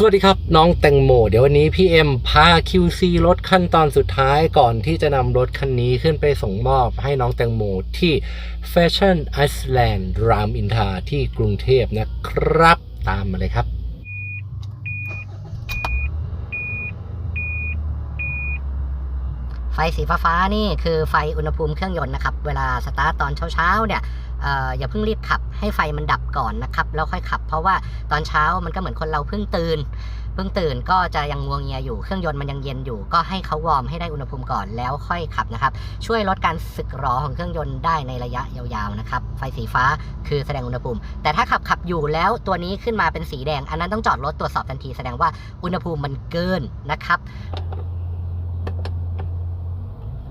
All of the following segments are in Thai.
สวัสดีครับ น้องแตงโม เดี๋ยววันนี้พี่เอ็มพา QC รถขั้นตอนสุดท้ายก่อนที่จะนำรถคันนี้ขึ้นไปส่งมอบให้น้องแตงโมที่ Fashion Iceland รามอินทราที่กรุงเทพนะครับ ตามมาเลยครับไฟสีฟ้าๆนี่คือไฟอุณหภูมิเครื่องยนต์นะครับ เวลาสตาร์ตตอนเช้าๆเนี่ย อย่าเพิ่งรีบขับให้ไฟมันดับก่อนนะครับแล้วค่อยขับ เพราะว่าตอนเช้ามันก็เหมือนคนเราเพิ่งตื่นเพิ่งตื่นก็จะยังงวงเงียอยู่เครื่องยนต์มันยังเย็นอยู่ ก็ให้เขาวอร์มให้ได้อุณหภูมิก่อนแล้วค่อยขับนะครับ ช่วยลดการสึกหรอของเครื่องยนต์ได้ในระยะยาวๆนะครับไฟสีฟ้าคือแสดงอุณหภูมิ แต่ถ้าขับขับอยู่แล้วตัวนี้ขึ้นมาเป็นสีแดง อันนั้นต้องจอดรถตรวจสอบทันทีแสดงว่าอุณหภูมิมันเกินนะครับ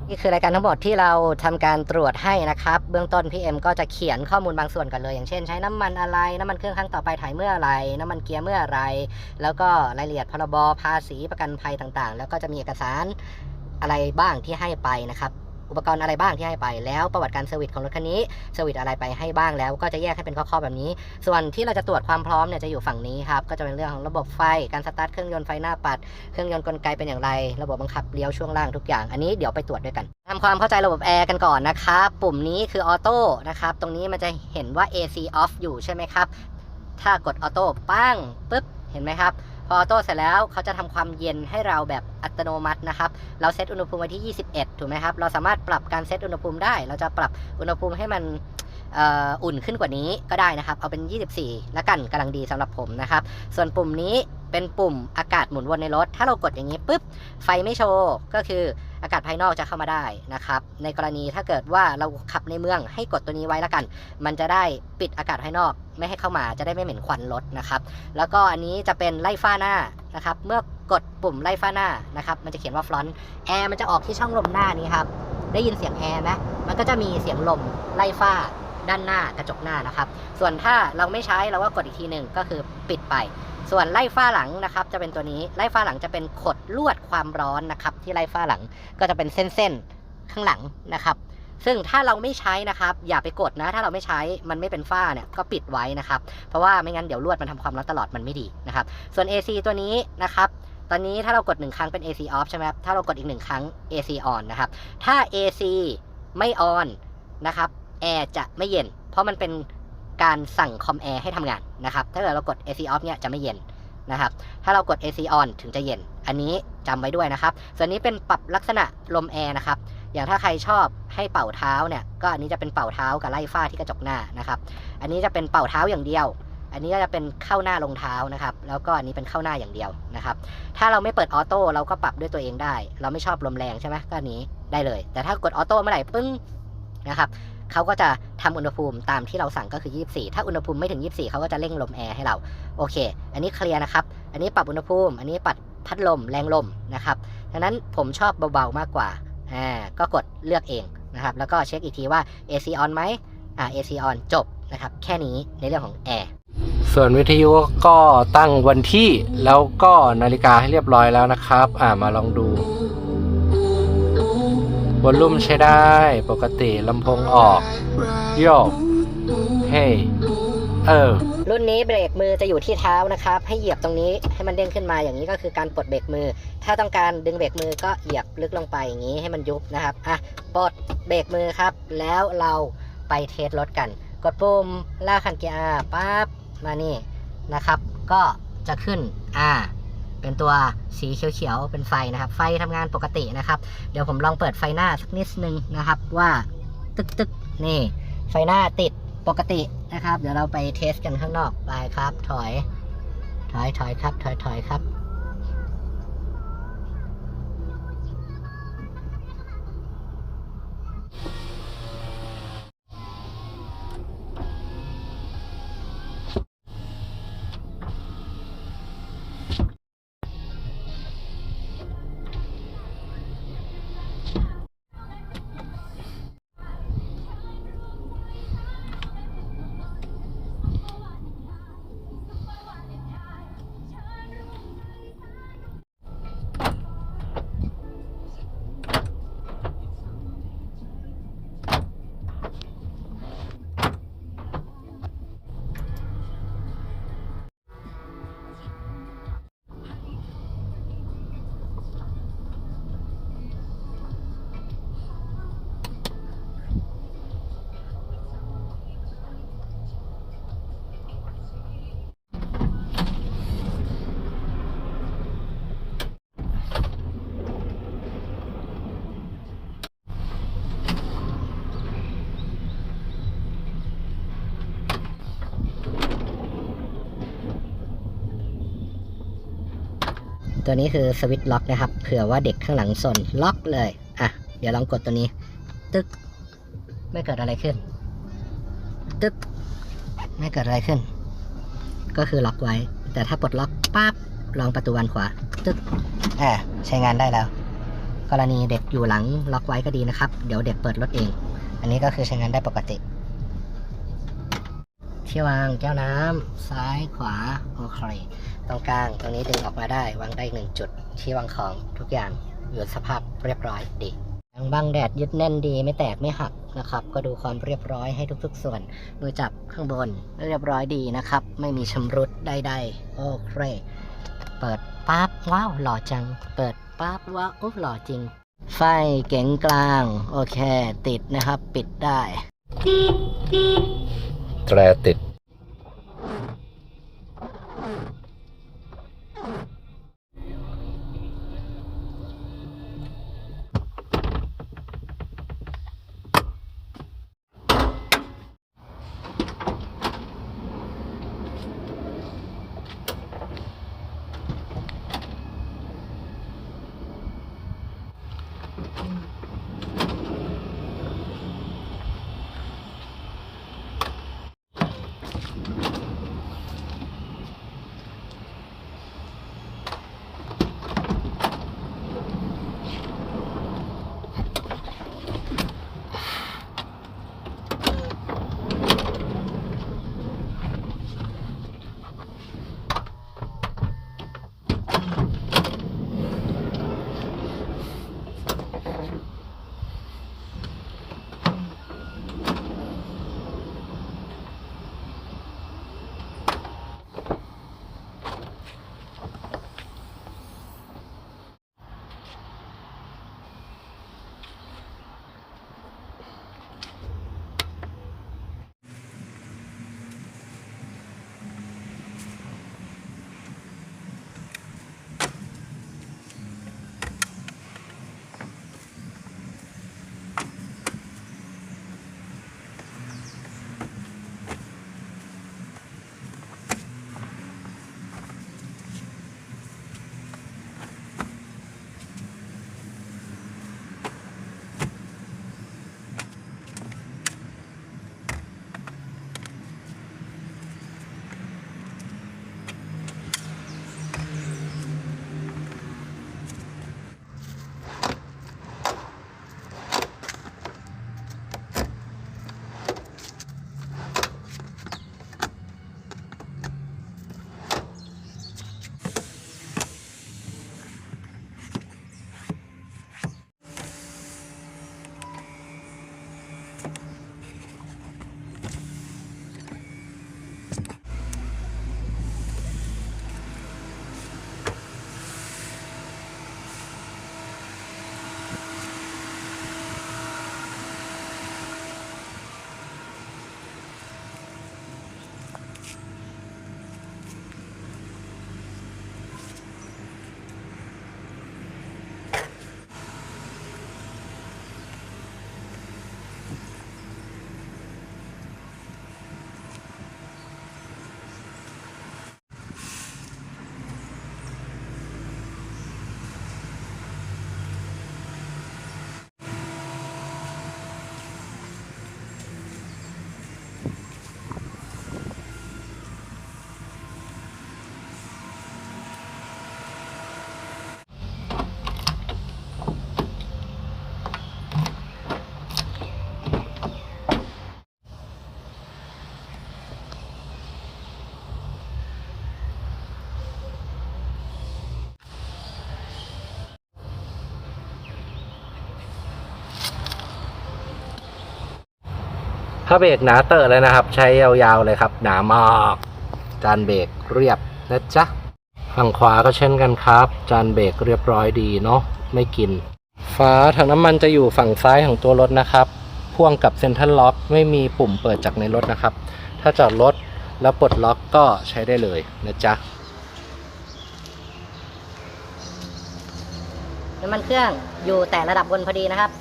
นี่คือรายการทั้งหมดที่เราทำการตรวจให้นะครับ เบื้องต้นพี่เอ็มก็จะเขียนข้อมูลบางส่วนกันเลย อย่างเช่น ใช้น้ำมันอะไร น้ำมันเครื่องครั้งต่อไปถ่ายเมื่อไรน้ำมันเกียร์เมื่อไร แล้วก็รายละเอียดพรบภาษีประกันภัยต่างๆ แล้วก็จะมีเอกสารอะไรบ้างที่ให้ไปนะครับ อุปกรณ์อะไรบ้างที่ให้ไป แล้วประวัติการเซอร์วิสของรถคันนี้เซอร์วิสอะไรไปให้บ้างแล้ว ก็จะแยกให้เป็นข้อๆแบบนี้ ส่วนที่เราจะตรวจความพร้อมเนี่ยจะอยู่ฝั่งนี้ครับก็จะเป็นเรื่องของระบบไฟการสตาร์ทเครื่องยนต์ไฟหน้าปัด เครื่องยนต์กลไกเป็นอย่างไร ระบบบังคับเลี้ยวช่วงล่างทุกอย่าง อันนี้เดี๋ยวไปตรวจด้วยกันทำความเข้าใจระบบแอร์กันก่อนนะครับปุ่มนี้คือออโต้นะครับตรงนี้มันจะเห็นว่า AC off อยู่ใช่ไหมครับถ้ากดออโต้ปั้งปุ๊บเห็นไหมครับ พอออโต้เสร็จแล้วเขาจะทำความเย็นให้เราแบบอัตโนมัตินะครับ เราเซตอุณหภูมิไว้ที่ 21 ถูกไหมครับ เราสามารถปรับการเซตอุณหภูมิได้ เราจะปรับอุณหภูมิให้มัน อุ่นขึ้นกว่านี้ก็ได้นะครับ เอาเป็น 24 แล้วกันกำลังดีสำหรับผมนะครับ ส่วนปุ่มนี้เป็นปุ่มอากาศหมุนวนในรถ ถ้าเรากดอย่างนี้ปุ๊บ ไฟไม่โชว์ ก็คืออากาศภายนอกจะเข้ามาได้นะครับ ในกรณีถ้าเกิดว่าเราขับในเมืองให้กดตัวนี้ไว้แล้วกัน มันจะได้ปิดอากาศภายนอกไม่ให้เข้ามาจะได้ไม่เหม็นควันรถนะครับ แล้วก็อันนี้จะเป็นไล่ฟ้าหน้านะครับ เมื่อกดปุ่มไล่ฟ้าหน้านะครับ มันจะเขียนว่าฟลอนต์แอร์มันจะออกที่ช่องลมหน้านี้ครับ ได้ยินเสียงแอร์ไหมมันก็จะมีเสียงลมไล่ฟ้า ด้านหน้ากระจกหน้านะครับ ส่วนถ้าเราไม่ใช้เราก็กดอีกทีหนึ่งก็คือปิดไป ส่วนไล่ฟ้าหลังนะครับ จะเป็นตัวนี้ไล่ฟ้าหลังจะเป็นขดลวดความร้อนนะครับ ที่ไล่ฟ้าหลังก็จะเป็นเส้นๆข้างหลังนะครับ ซึ่งถ้าเราไม่ใช้นะครับ อย่าไปกดนะ ถ้าเราไม่ใช้มันไม่เป็นฝ้าเนี่ยก็ปิดไว้นะครับ เพราะว่าไม่งั้นเดี๋ยวลวดมันทำความร้อนตลอดมันไม่ดีนะครับ ส่วน AC ตัวนี้นะครับตอนนี้ถ้าเรากดหนึ่งครั้งเป็น AC off ใช่ไหมครับ ถ้าเรากดอีกหนึ่งครั้ง AC on นะครับ ถ้า AC ไม่ on นะครับ แอร์จะไม่เย็น เพราะมันเป็นการสั่งคอมแอร์ให้ทำงานนะครับ ถ้าเกิดเรากด AC off เนี่ยจะไม่เย็นนะครับ ถ้าเรากด AC on ถึงจะเย็น อันนี้จำไว้ด้วยนะครับ ส่วนนี้เป็นปรับลักษณะลมแอร์นะครับ อย่างถ้าใครชอบให้เป่าเท้าเนี่ย ก็อันนี้จะเป็นเป่าเท้ากับไล่ฝ้าที่กระจกหน้านะครับ อันนี้จะเป็นเป่าเท้าอย่างเดียว อันนี้ก็จะเป็นเข้าหน้าลงเท้านะครับ แล้วก็อันนี้เป็นเข้าหน้าอย่างเดียวนะครับ ถ้าเราไม่เปิดออโต้เราก็ปรับด้วยตัวเองได้ เราไม่ชอบลมแรงใช่ไหมก็อันนี้ได้เลย แต่ถ้ากดออโต้เมื่อไหร่ปึ้งนะครับ เขาก็จะทำอุณหภูมิตามที่เราสั่งก็คือ 24 ถ้าอุณหภูมิไม่ถึง 24 เขาก็จะเร่งลมแอร์ให้เรา โอเค อันนี้เคลียร์นะครับ อันนี้ปรับอุณหภูมิ อันนี้ปรับพัดลมแรงลมนะครับดังนั้นผมชอบเบาๆมากกว่า อ่า ก็กดเลือกเองนะครับ แล้วก็เช็คอีกทีว่า AC on ไหมอ่า AC on จบนะครับ แค่นี้ในเรื่องของแอร์ส่วนวิทยุก็ตั้งวันที่แล้วก็นาฬิกาให้เรียบร้อยแล้วนะครับ อ่ามาลองดู วอลลุ่มใช้ได้ปกติลำโพงออกโยกเฮ้เออรุ่นนี้เบรกมือจะอยู่ที่เท้านะครับ ให้เหยียบตรงนี้ให้มันเด้งขึ้นมาอย่างนี้ก็คือการปลดเบรกมือ ถ้าต้องการดึงเบรกมือก็เหยียบลึกลงไปอย่างนี้ให้มันยุบนะครับอะปลดเบรกมือครับ แล้วเราไปเทสรถกัน กดปุ่มลากคันเกียร์ปั๊บมานี่นะครับ ก็จะขึ้น R เป็นตัวสีเขียวๆ เป็นไฟนะครับ ไฟทำงานปกตินะครับ เดี๋ยวผมลองเปิดไฟหน้าสักนิดนึงนะครับ ว่าตึกตึกๆนี่ ไฟหน้าติดปกตินะครับ เดี๋ยวเราไปเทสกันข้างนอกไปครับ ถอย ถอยถอยครับ ถอยถอยครับ ตัวนี้คือสวิตช์ล็อกนะครับ เผื่อว่าเด็กข้างหลังสนล็อกเลย อะ เดี๋ยวลองกดตัวนี้ ตึ๊ก ไม่เกิดอะไรขึ้น ตึ๊ก ไม่เกิดอะไรขึ้น ก็คือล็อกไว้ แต่ถ้าปลดล็อกปั๊บ ลองประตูบานขวา ตึ๊ก อ่าใช้งานได้แล้ว กรณีเด็กอยู่หลังล็อกไว้ก็ดีนะครับ เดี๋ยวเด็กเปิดรถเอง อันนี้ก็คือใช้งานได้ปกติ ที่วางแก้วน้ำซ้ายขวาโอเค ตรงกลางตรงนี้ดึงออกมาได้ วางได้หนึ่งจุด ที่วางของทุกอย่างอยู่สภาพเรียบร้อยดียางบังแดดยึดแน่นดีไม่แตกไม่หักนะครับ ก็ดูความเรียบร้อยให้ทุกๆ ส่วน มือจับข้างบนเรียบร้อยดีนะครับ ไม่มีชำรุดใดๆโอเค เปิดปั๊บว้าวหล่อจัง เปิดปั๊บว้าวอุ๊บหล่อจริง ไฟเก๋งกลาง โอเค ติดนะครับ ปิดได้ แตรติด ผ้าเบรกหนาเตอะเลยนะครับ ใช้ยาวๆเลยครับ หนามากจานเบรกเรียบนะจ๊ะฝั่งขวาก็เช่นกันครับ จานเบรกเรียบร้อยดีเนาะไม่กินฝาถังน้ำมันจะอยู่ฝั่งซ้ายของตัวรถนะครับพ่วงกับเซ็นทรัลล็อกไม่มีปุ่มเปิดจากในรถนะครับ ถ้าจอดรถแล้วปลดล็อกก็ใช้ได้เลยนะจ๊ะน้ำมันเครื่องอยู่แต่ระดับบนพอดีนะครับ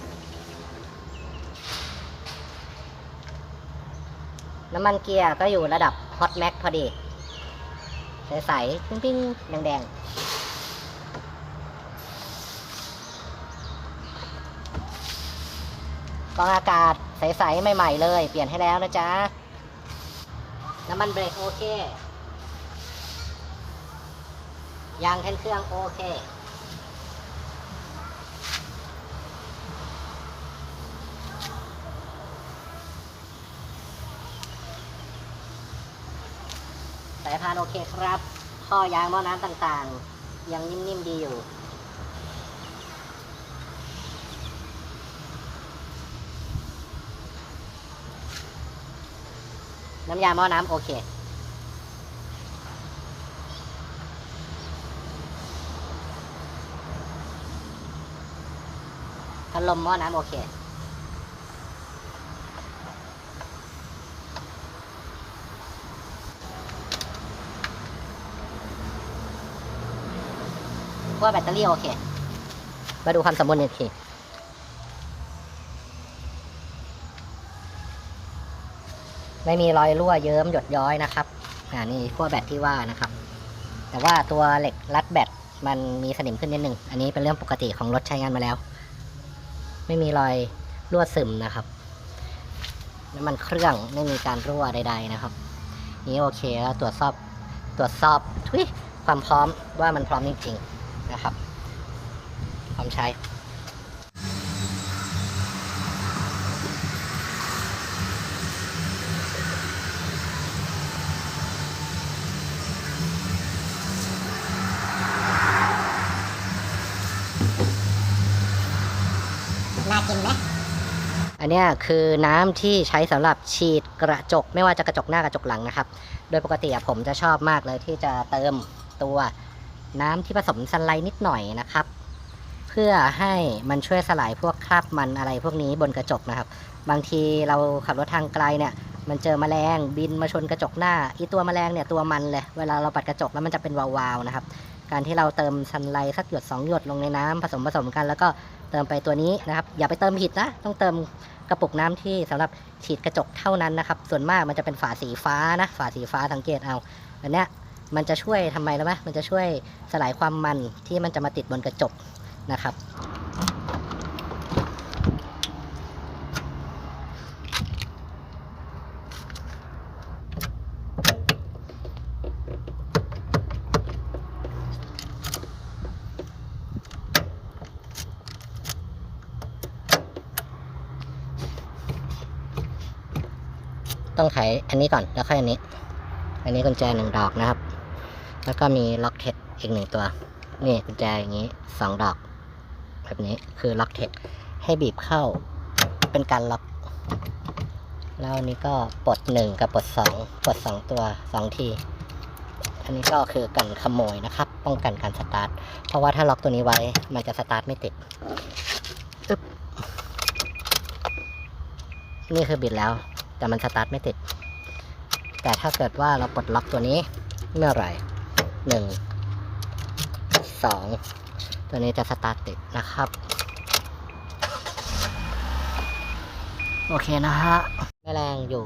น้ำมันเกียร์ก็อยู่ระดับฮอตแม็กพอดี ใสๆปิ้งๆ แดงๆกองอากาศใสๆ ใหม่ๆ เลย เปลี่ยนให้แล้วนะจ๊ะ น้ำมันเบรกโอเค ยางแทนเครื่องโอเค สายพานโอเคครับท่อยางหม้อน้ำต่างๆ ยังนิ่มๆดีอยู่ น้ำยาหม้อน้ำโอเคพัดลมหม้อน้ำโอเค ว่าแบตเตอรี่โอเค มาดูความสมบูรณ์อีกทีไม่มีรอยรั่วเยิ้มหยดย้อยนะครับอ่านี่ขั้วแบตที่ว่านะครับ แต่ว่าตัวเหล็กรัดแบตมันมีสนิมขึ้นนิดหนึ่ง อันนี้เป็นเรื่องปกติของรถใช้งานมาแล้ว ไม่มีรอยรั่วซึมนะครับน้ำมันเครื่องไม่มีการรั่วใด ๆ นะครับ นี่โอเคแล้วตรวจสอบตรวจสอบทุยความพร้อมว่ามันพร้อมจริงๆ นะครับพร้อมใช้น่ากินไหมอันนี้คือน้ำที่ใช้สำหรับฉีดกระจก ไม่ว่าจะกระจกหน้ากระจกหลังนะครับ โดยปกติผมจะชอบมากเลยที่จะเติมตัว น้ำที่ผสมซันไลท์นิดหน่อยนะครับ เพื่อให้มันช่วยสลายพวกคราบมันอะไรพวกนี้บนกระจกนะครับ บางทีเราขับรถทางไกลเนี่ย มันเจอแมลงบินมาชนกระจกหน้าอีตัวแมลงเนี่ยตัวมันเลย เวลาเราปัดกระจกแล้วมันจะเป็นวาวๆนะครับ การที่เราเติมซันไลท์สักหยดสองหยดลงในน้ำผสมผสมกัน แล้วก็เติมไปตัวนี้นะครับ อย่าไปเติมผิดนะต้องเติมกระปุกน้ำที่สำหรับฉีดกระจกเท่านั้นนะครับ ส่วนมากมันจะเป็นฝาสีฟ้านะ ฝาสีฟ้าสังเกตเอาอันเนี้ย มันจะช่วยทำไมรู้ไหมมันจะช่วยสลายความมันที่มันจะมาติดบนกระจกนะครับ ต้องไขอันนี้ก่อนแล้วค่อยอันนี้ อันนี้กุญแจหนึ่งดอกนะครับ แล้วก็มีล็อกเทคอีกหนึ่งตัว นี่กุญแจอย่างนี้สองดอก แบบนี้คือล็อกเทคให้บีบเข้าเป็นการล็อก แล้วอันนี้ก็ปลดหนึ่งกับปลดสองปลดสองตัวสองที อันนี้ก็คือกันขโมยนะครับ ป้องกันการสตาร์ท เพราะว่าถ้าล็อกตัวนี้ไว้มันจะสตาร์ทไม่ติดอึ๊บนี่คือบิดแล้ว แต่มันสตาร์ทไม่ติด แต่ถ้าเกิดว่าเราปลดล็อกตัวนี้เมื่อไหร่ หนึ่งสองตัวนี้จะสตาร์ติดนะครับ โอเคนะฮะแม่แรงอยู่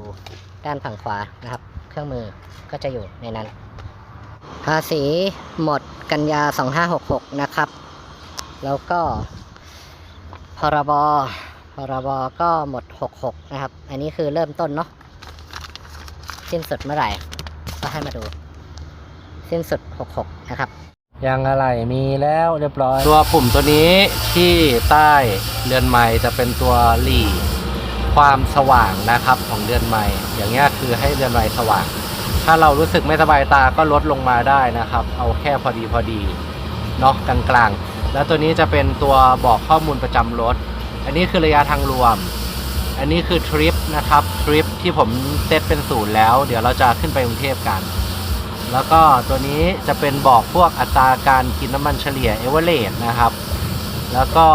ด้านฝั่งขวานะครับ เครื่องมือก็จะอยู่ในนั้น ภาษีหมดกันยา 2566 นะครับ แล้วก็พรบพรบก็หมด 66 นะครับ อันนี้คือเริ่มต้นเนาะสิ้นสุดเมื่อไหร่ ก็ให้มาดู สิ้นสุด 66 นะครับ ยางอะไรมีแล้วเรียบร้อย ตัวปุ่มตัวนี้ที่ใต้เรือนไม้จะเป็นตัวหลีความสว่างนะครับของเรือนไม้อย่างเงี้ยคือให้เรือนไม้สว่าง ถ้าเรารู้สึกไม่สบายตาก็ลดลงมาได้นะครับ เอาแค่พอดีพอดีเนาะกลางๆ แล้วตัวนี้จะเป็นตัวบอกข้อมูลประจำรถ อันนี้คือระยะทางรวม อันนี้คือทริปนะครับทริปที่ผมเซตเป็นศูนย์แล้ว เดี๋ยวเราจะขึ้นไปกรุงเทพกัน แล้วก็ตัวนี้จะเป็นบอกพวกอัตราการกินน้ำมันเฉลี่ยเอเวอเรสนะครับ แล้วก็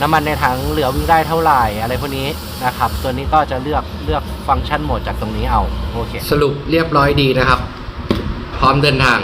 น้ำมันในถังเหลือวิ่งได้เท่าไหร่อะไรพวกนี้นะครับ ตัวนี้ก็จะเลือกเลือกฟังก์ชันโหมดจากตรงนี้เอาโอเค สรุปเรียบร้อยดีนะครับ พร้อมเดินทาง